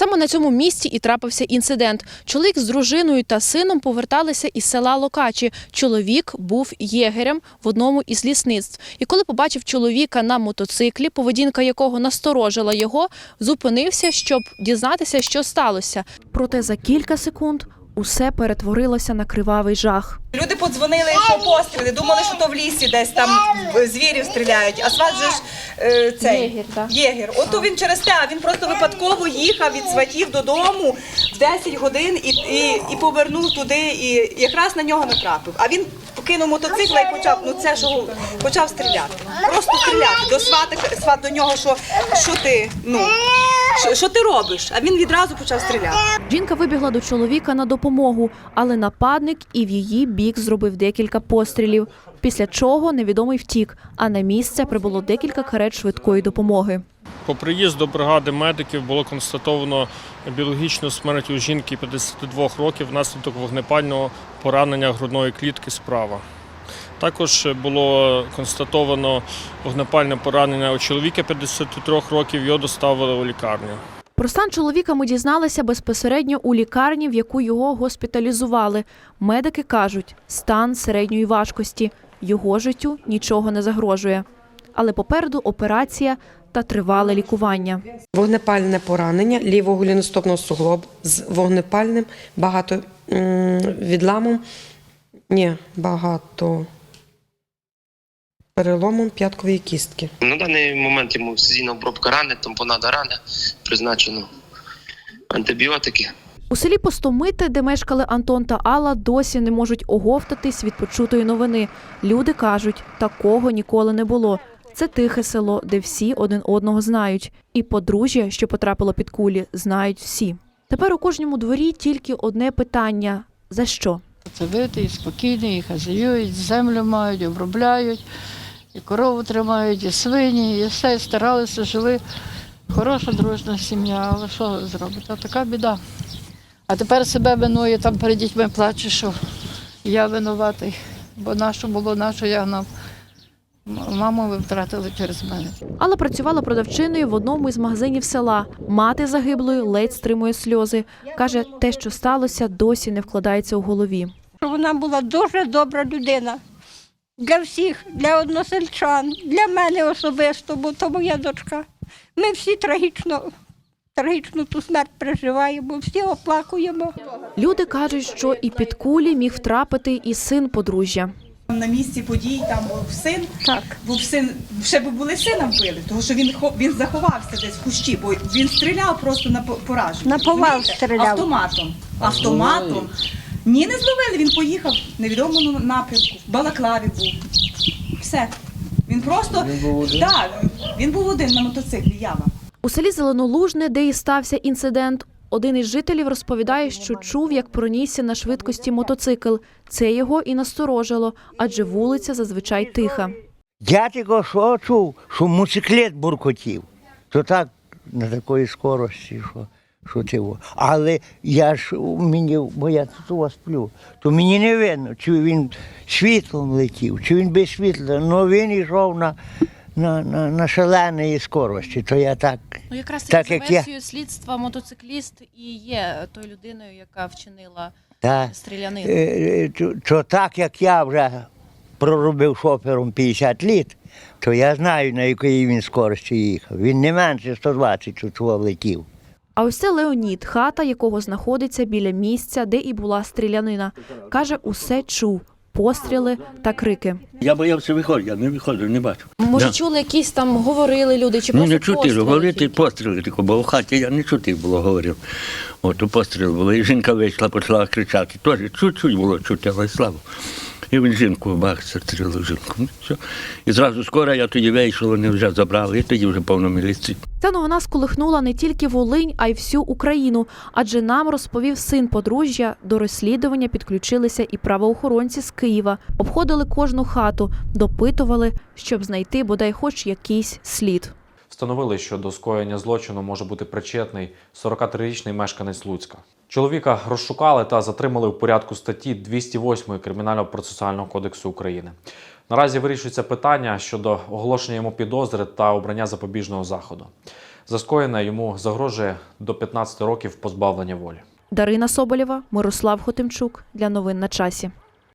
Саме на цьому місці і трапився інцидент. Чоловік з дружиною та сином поверталися із села Локачі. Чоловік був єгерем в одному із лісництв. І коли побачив чоловіка на мотоциклі, поведінка якого насторожила його, зупинився, щоб дізнатися, що сталося. Проте за кілька секунд усе перетворилося на кривавий жах. Люди подзвонили, що постріли, думали, що то в лісі десь там звірів стріляють. А сват же ж е, цей Єгір, Да. єгір. Ото він через те, він просто випадково їхав від сватів додому в 10 годин і, і, і повернув туди, і якраз на нього натрапив. А він покинув мотоцикла і почав, ну це що почав стріляти. Просто стріляти. До свата сват до нього, що, що ти, ну що, що ти робиш? А він відразу почав стріляти. Жінка вибігла до чоловіка на допомогу, але нападник і в її бік зробив декілька пострілів. Після чого невідомий втік, а на місце прибуло декілька карет швидкої допомоги. По приїзду бригади медиків було констатовано біологічну смерть у жінки 52 років внаслідок вогнепального поранення грудної клітки справа. Також було констатовано вогнепальне поранення у чоловіка 53 років, його доставили у лікарню. Про стан чоловіка ми дізналися безпосередньо у лікарні, в яку його госпіталізували. Медики кажуть, стан середньої важкості. Його життю нічого не загрожує. Але попереду операція та тривале лікування. Вогнепальне поранення лівого ліностопного суглобу з вогнепальним багато відламом, ні, багато переломом п'яткової кістки. На даний момент йому сезонна обробка рани, тампонада рани, призначено антибіотики. У селі Постомити, де мешкали Антон та Алла, досі не можуть оговтатись від почутої новини. Люди кажуть, такого ніколи не було. Це тихе село, де всі один одного знають. І подружжя, що потрапило під кулі, знають всі. Тепер у кожному дворі тільки одне питання: за що? Працьовитий, спокійний, і хазяюють, землю мають, обробляють, і корову тримають, і свині, і все, і старалися, жили. Хороша дружна сім'я, але що ви зробите? Така біда. А тепер себе винує, там перед дітьми плаче, що я винуватий, бо нащо було, нащо я гнав. М- Маму ви втратили через мене. Алла працювала продавчиною в одному із магазинів села. Мати загиблої ледь стримує сльози. Каже, те, що сталося, досі не вкладається у голові. вона була дуже добра людина для всіх, для односельчан, для мене особисто, бо то моя дочка. Ми всі трагічно, трагічно ту смерть переживаємо, всі оплакуємо. Люди кажуть, що і під кулі міг втрапити і син подружжя. На місці подій там був син. Так. Був син, ще б були сина вбили, тому що він хо- він заховався десь в кущі, бо він стріляв просто на по- пораження. На повал стріляв. Автоматом. Автоматом. Ні, не зловили, він поїхав в невідомому напрямку, в Балаклаві був. Все. Він просто він був один? Так, він був один на мотоциклі, ява. У селі Зеленолужне, де і стався інцидент, один із жителів розповідає, що чув, як пронісся на швидкості мотоцикл. Це його і насторожило, адже вулиця зазвичай тиха. Я тільки що чув, що мотоциклет буркотів. То так на такої скорості, що, що ти. Але я ж мені, бо я тут у вас сплю, то мені не видно, чи він світлом летів, чи він без світла. Ну він йшов на, на, на, на шаленій скорості, то я так. Ну якраз Так, за як я. слідства мотоцикліст і є тою людиною, яка вчинила Та, стрілянину. е, е, то, то так як я вже проробив шофером 50 літ, то я знаю, на якій він скорості їхав. Він не менше 120 тут летів. А ось це Леонід, хата якого знаходиться біля місця, де і була стрілянина. Каже, усе чув постріли та крики. Я боявся виходити, я не виходив, не бачив. Може, Да. чули якісь там говорили люди, чи Ну не чути, постріли говорити постріли тільки, бо в хаті я не чути було, говорив. От то постріл було, і жінка вийшла, почала кричати. Теж чуть-чуть було чути, але слава. І він жінку бах, застрілив жінку. Ну. І зразу скоро я тоді вийшов, вони вже забрали, і тоді вже повно міліції. Ця новина сколихнула не тільки Волинь, а й всю Україну. Адже нам розповів син подружжя. До розслідування підключилися і правоохоронці з Києва, обходили кожну хату, допитували, щоб знайти бодай хоч якийсь слід. Встановили, що до скоєння злочину може бути причетний 43-річний мешканець Луцька. Чоловіка розшукали та затримали в порядку статті 208 Кримінального процесуального кодексу України. Наразі вирішується питання щодо оголошення йому підозри та обрання запобіжного заходу. За скоєне йому загрожує до 15 років позбавлення волі. Дарина Соболєва, Мирослав Хотимчук для новин на часі.